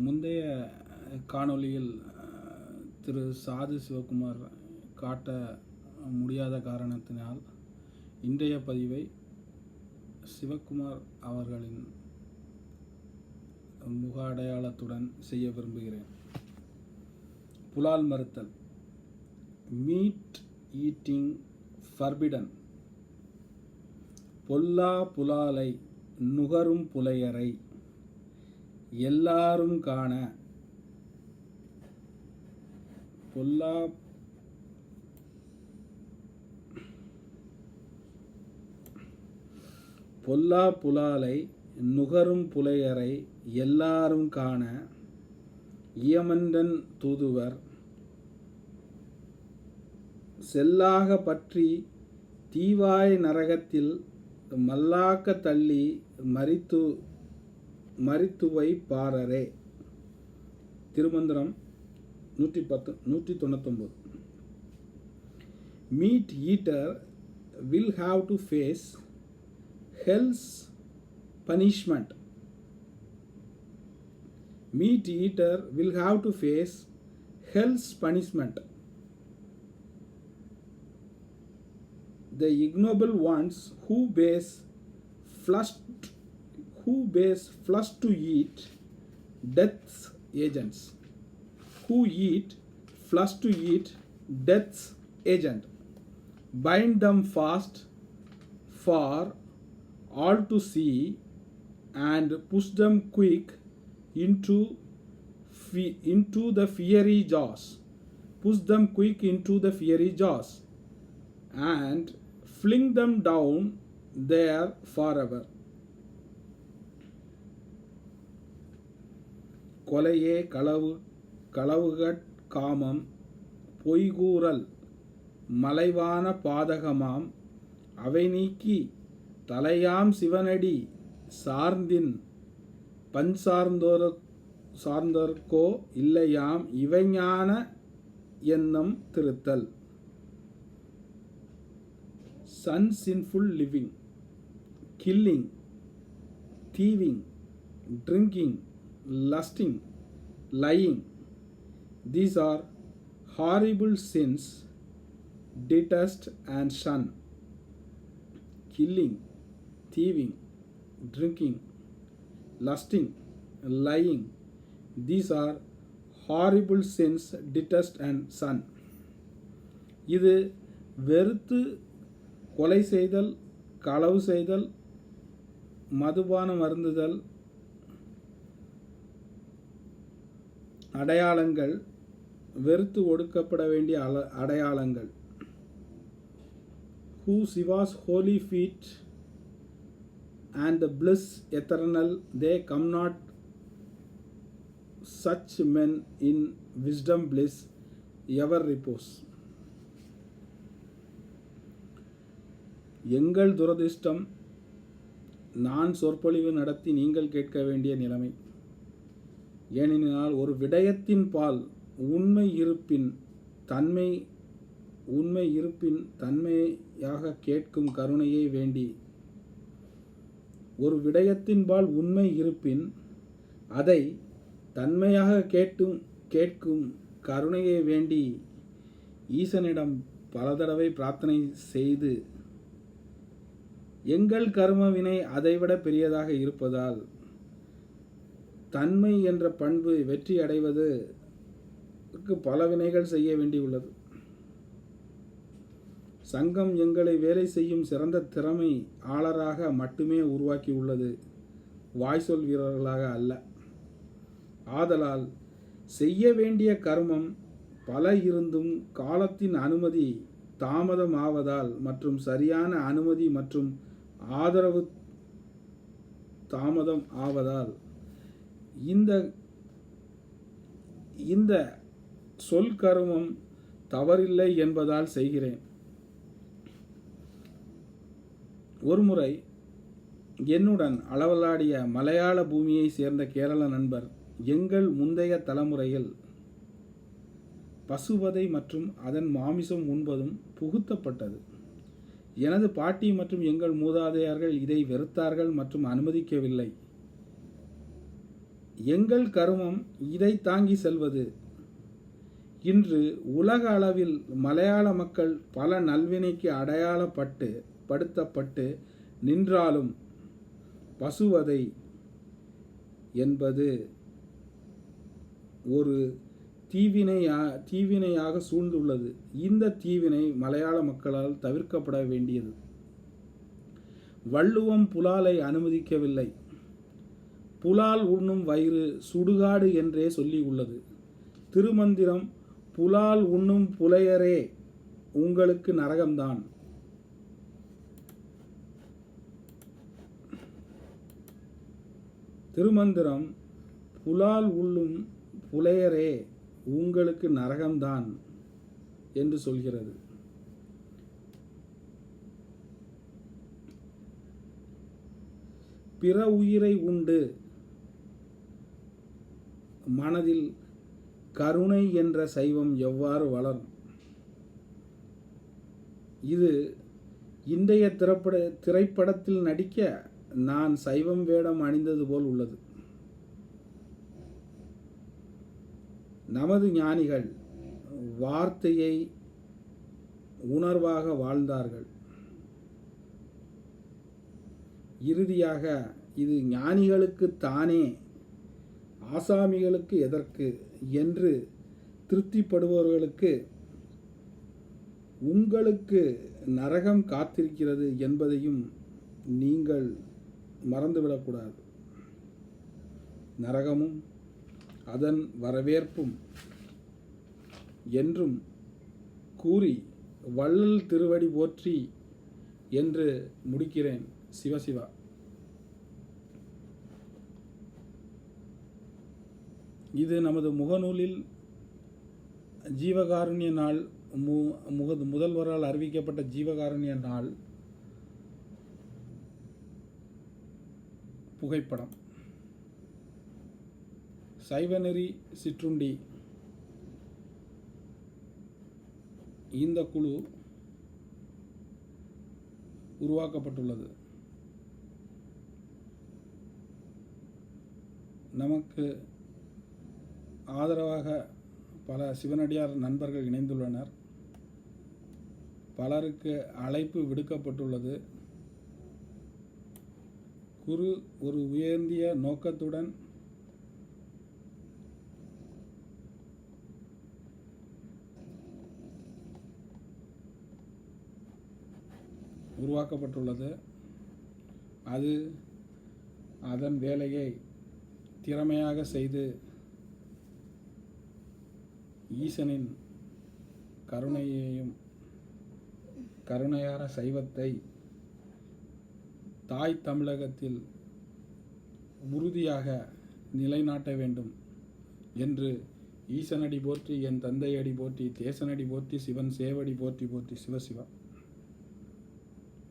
முந்தைய காணொளியில் திரு சாது சிவகுமார் காட்ட முடியாத காரணத்தினால் இன்றைய பதிவை சிவகுமார் அவர்களின் முக அடையாளத்துடன் செய்ய விரும்புகிறேன். புலால் மறுத்தல். Meat eating forbidden. பொல்லா புலாலை நுகரும் புலையரை எல்லாரும் காண. பொல்லா பொல்லா புலாலை நுகரும் புலையரை எல்லாரும் காண. இயமன்றன் தூதுவர் செல்லாக பற்றி தீவாய் நரகத்தில் மல்லாக்க தள்ளி மரித்து மரித்துவை பாரரே திருமந்திரம் நூற்றி பத்து நூற்றி தொண்ணூத்தொம்பது meat eater will have to face hell's punishment meat eater will have to face hell's punishment the ignoble ones who base flush who base flush to eat death's agents? Who eat flush to eat death's agent? Bind them fast for all to see and push them quick into into the fiery jaws. Push them quick into the fiery jaws and fling them down there forever. கொலையே களவு களவுகட் காமம் பொய்கூறல் மலைவான பாதகமாம் அவை நீக்கி தலையாம் சிவனடி சார்ந்தின் பண் சார்ந்தோர சார்ந்தோர்க்கோ இல்லையாம் இவைஞான எண்ணம் திருத்தல். Sin sinful living killing thieving drinking lusting lying. These are horrible sins, detest and shun. Killing, thieving, drinking, lusting, lying. These are horrible sins, detest and shun. இது வெறுத்து கொலை செய்தல் களவு செய்தல் மதுபானம் அருந்துதல் அடையாளங்கள் வெறுத்து ஒடுக்கப்பட வேண்டிய அல அடையாளங்கள். Who Shiva's holy feet and the bliss eternal they come not such men in wisdom bliss ever repose எங்கள் துரதிர்ஷ்டம் நான் சொற்பொழிவு நடத்தி நீங்கள் கேட்க வேண்டிய நிலைமை. ஏனெனினால் ஒரு விடயத்தின் பால் உண்மை இருப்பின் தன்மை உண்மை இருப்பின் தன்மையாக கேட்கும் கருணையை வேண்டி. ஒரு விடயத்தின்பால் உண்மை இருப்பின் அதை தன்மையாக கேட்டும் கேட்கும் கருணையை வேண்டி ஈசனிடம் பல தடவை பிரார்த்தனை செய்து எங்கள் கர்மவினை அதைவிட பெரியதாக இருப்பதால் தன்மை என்ற பண்பு வெற்றி அடைவதற்கு பல வினைகள் செய்ய வேண்டியுள்ளது சங்கம் எங்களை வேலை செய்யும் சிறந்த திறமை ஆளராக மட்டுமே உருவாக்கியுள்ளது வாய்சொல் வீரர்களாக அல்ல. ஆதலால் செய்ய வேண்டிய கர்மம் பல இருந்தும் காலத்தின் அனுமதி தாமதம் ஆவதால் மற்றும் சரியான அனுமதி மற்றும் ஆதரவு தாமதம் ஆவதால் இந்த இந்த சொல் கருமம் தவறில்லை என்பதால் செய்கிறேன். ஒருமுறை என்னுடன் அளவலாடிய மலையாள பூமியை சேர்ந்த கேரள நண்பர் எங்கள் முந்தைய தலைமுறையில் பசுவதை மற்றும் அதன் மாமிசம் உண்பதும் புகுத்தப்பட்டது. எனது பாட்டி மற்றும் எங்கள் மூதாதையர்கள் இதை வெறுத்தார்கள் மற்றும் அனுமதிக்கவில்லை. எங்கள் கருமம் இதை தாங்கி செல்வது. இன்று உலக அளவில் மலையாள மக்கள் பல நல்வினைக்கு அடையாளப்பட்டு படுத்தப்பட்டு நின்றாலும் பசுவதை என்பது ஒரு தீவினையா தீவினையாக சூழ்ந்துள்ளது. இந்த தீவினை மலையாள மக்களால் தவிர்க்கப்பட வேண்டியது. வள்ளுவம் புலாலை அனுமதிக்கவில்லை. புலால் உண்ணும் வயிறு சுடுகாடு என்றே சொல்லி உள்ளது திருமந்திரம் புலால் உண்ணும் புலையரே உங்களுக்கு நரகம்தான். திருமந்திரம் புலால் உள்ளும் புலையரே உங்களுக்கு நரகம்தான் என்று சொல்கிறது. பிற உயிரை உண்டு மனதில் கருணை என்ற சைவம் எவ்வாறு வளரும்? இது இன்றைய திரைப்பட திரைப்படத்தில் நடிக்க நான் சைவம் வேடம் அணிந்தது போல் உள்ளது. நமது ஞானிகள் வார்த்தையை உணர்வாக வாழ்ந்தார்கள். இறுதியாக இது ஞானிகளுக்கு தானே ஆசாமிகளுக்கு எதற்கு என்று திருப்திப்படுபவர்களுக்கு உங்களுக்கு நரகம் காத்திருக்கிறது என்பதையும் நீங்கள் மறந்துவிடக்கூடாது. நரகமும் அதன் வரவேற்பும் என்றும் கூறி வள்ளல் திருவடி போற்றி என்று முடிக்கிறேன். சிவசிவா. இது நமது முகநூலில் ஜீவகாருண்ய நாள் மு முக முதல்வரால் அறிவிக்கப்பட்ட ஜீவகாருண்ய நாள் புகைப்படம். சைவநெறி சிற்றுண்டி. இந்த குழு உருவாக்கப்பட்டுள்ளது. நமக்கு ஆதரவாக பல சிவனடியார் நண்பர்கள் இணைந்துள்ளனர். பலருக்கு அழைப்பு விடுக்கப்பட்டுள்ளது. குரு ஒரு உயர்ந்திய நோக்கத்துடன் உருவாக்கப்பட்டுள்ளது. அது அதன் வேலையை திறமையாக செய்து ஈசனின் கருணையையும் கருணையார சைவத்தை தாய் தமிழகத்தில் உறுதியாக நிலைநாட்ட வேண்டும் என்று ஈசனடி போற்றி என் தந்தையடி போற்றி தேசனடி போற்றி சிவன் சேவடி போற்றி போற்றி சிவசிவா.